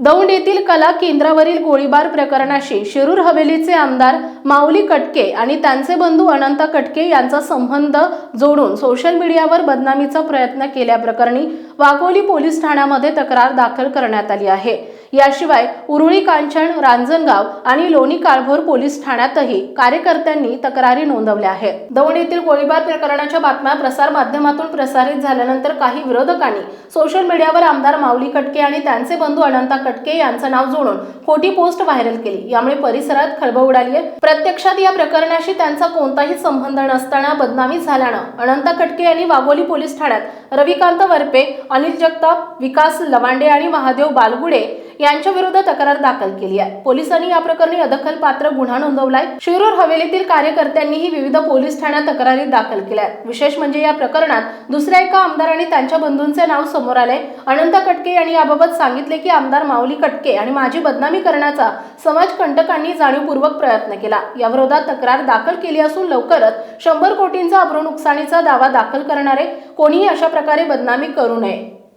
दौंड येथील कला केंद्रावरील गोळीबार प्रकरणाशी शिरूर हवेलीचे आमदार माऊली कटके आणि त्यांचे बंधू अनंत कटके यांचा संबंध जोडून सोशल मीडियावर बदनामीचा प्रयत्न केल्याप्रकरणी वाघोली पोलीस ठाण्यामध्ये तक्रार दाखल करण्यात आली आहे. याशिवाय उरुळी कांचन रांजणगाव आणि लोणी काळभोर पोलीस ठाण्यातही कार्यकर्त्यांनी तक्रारी नोंदवल्या आहेत. दौंड येथील गोळीबार प्रकरणाच्या बातम्या प्रसार माध्यमातून प्रसारित झाल्यानंतर काही विरोधकांनी सोशल मीडियावर आमदार माऊली कटके आणि त्यांचे बंधू अनंता कटके यांचं नाव जोडून खोटी पोस्ट व्हायरल केली. यामुळे परिसरात खळबळ उडाली आहे. प्रत्यक्षात या प्रकरणाशी त्यांचा कोणताही संबंध नसताना बदनामी झाल्यानं अनंता कटके यांनी वाघोली पोलीस ठाण्यात रविकांत वरपे अनिल जगताप विकास लवांडे आणि महादेव बालगुडे यांच्या विरुद्ध तक्रार दाखल केली आहे. पोलिसांनी या प्रकरणी अदखल पात्र गुन्हा नोंदवलाय. शिरूर हवेलीतील कार्यकर्त्यांनीही विविध पोलीस ठाण्यात तक्रारी दाखल केल्या आहेत. विशेष म्हणजे या प्रकरणात दुसऱ्या एका आमदार आणि त्यांच्या बंधूंचे नाव समोर आले अनंत कटके यांनी याबाबत सांगितले की आमदार माऊली कटके आणि माझी बदनामी करण्याचा समाज कंटकांनी जाणीवपूर्वक प्रयत्न केला. याविरोधात तक्रार दाखल केली असून लवकरच शंभर कोटींचा अब्रो नुकसानीचा दावा दाखल करणारे कोणीही अशा प्रकारे बदनामी करू नये.